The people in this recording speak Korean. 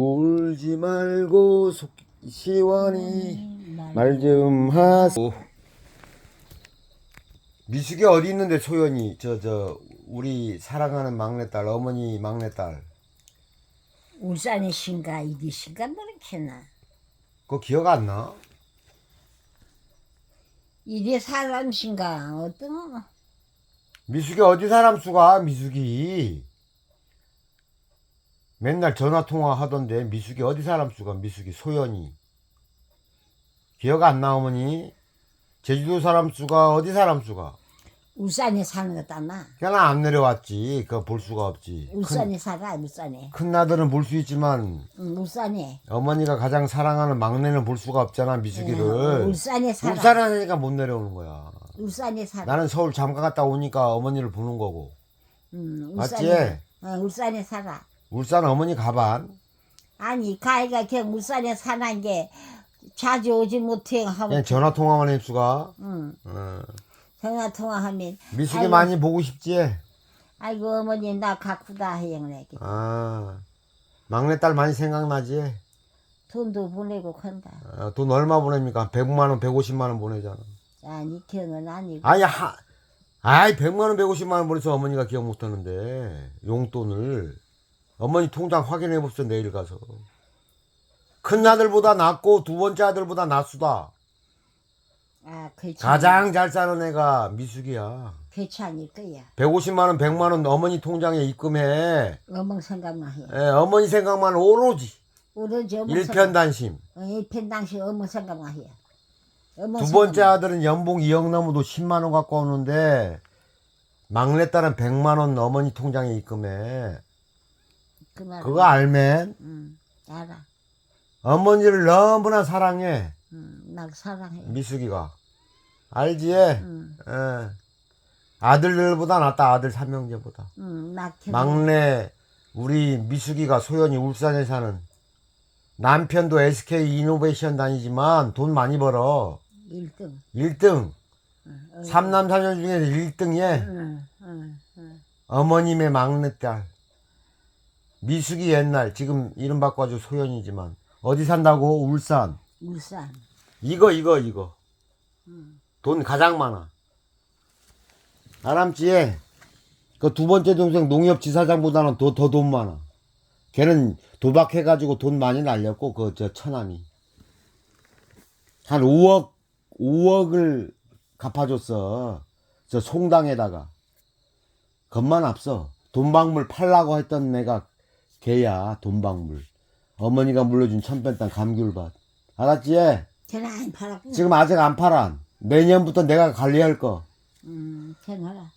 울지 말고 속 시원히 말 좀 하소. 미숙이 어디 있는데 소연이? 저 저 우리 사랑하는 막내딸 어머니 막내딸. 울산에 신가 이리 신가 모르겠나. 그거 기억 안 나? 이리 사람 신가 어떤 미숙이 어디 사람 수가 미숙이 맨날 전화 통화 하던데 미숙이 어디 사람 수가 미숙이 소연이. 기억 안나 어머니 제주도 사람 수가 어디 사람 수가? 울산에 사는 것 같나. 그냥 안 내려왔지. 그거 볼 수가 없지. 큰, 울산에 살아 울산에? 큰 나들은 볼 수 있지만 응, 울산에. 어머니가 가장 사랑하는 막내는 볼 수가 없잖아 미숙이를. 예, 울산에 살아. 울산에 사니까 못 내려오는 거야. 울산에 살아. 나는 서울 잠깐 갔다 오니까 어머니를 보는 거고. 응, 맞지? 울산에 어, 울산에 살아 울산 어머니 가반 아니 가이가 그냥 울산에 사는 게 자주 오지 못해. 그냥 전화 통화만 해 수가. 응, 어. 전화 통화하면 미숙이 아이고. 많이 보고 싶지? 아이고 어머니 나 가꾸다 해영래 아. 막내 딸 많이 생각나지? 돈도 보내고 간다. 어, 돈 얼마 보냅니까? 100만 원 150만 원 보내잖아. 아니 경은 아니고. 아니 하 아이 100만 원 150만 원 보내서 어머니가 기억 못 하는데 용돈을 어머니 통장 확인해 봅시다 내일 가서. 큰 아들보다 낫고 두 번째 아들보다 낫수다. 아 그렇지 가장 잘 사는 애가 미숙이야. 그렇지 않을 거야. 150만 원 100만 원 어머니 통장에 입금해. 어멍 생각만 해. 예, 어머니 생각만 오로지. 오로지 어멍 일편단심. 생각, 어, 일편 당시 어멍 생각만 해. 어멍 두 번째 생각만. 아들은 연봉 2억 넘어도 10만 원 갖고 오는데 막내딸은 100만 원 어머니 통장에 입금해 그 말. 그거 알면 응 알아. 어머니를 너무나 사랑해. 응나 사랑해. 미숙이가. 알지? 응. 예. 아들들보다 낫다 아들 삼형제보다. 응나 막내 우리 미숙이가 소연이 울산에 사는 남편도 SK 이노베이션 다니지만 돈 많이 벌어. 1등. 1등. 응, 삼남 사녀 중에서 1등이에? 응, 응, 응. 어머님의 막내딸 미숙이 옛날 지금 이름 바꿔줘 소연이지만. 어디 산다고? 울산. 울산. 이거 이거 이거. 응. 돈 가장 많아. 아람지에 그 두 번째 동생 농협 지사장보다는 더 더 돈 많아. 걔는 도박해가지고 돈 많이 날렸고 그 저 처남이. 한 5억 5억을 갚아줬어. 저 송당에다가. 겁만 앞서. 돈박물 팔라고 했던 애가 걔야 돈박물. 어머니가 물려준 천변 땅 감귤밭. 알았지? 걔는 안 팔았구나. 지금 아직 안 팔아. 내년부터 내가 관리할 거. 응 걔는 알아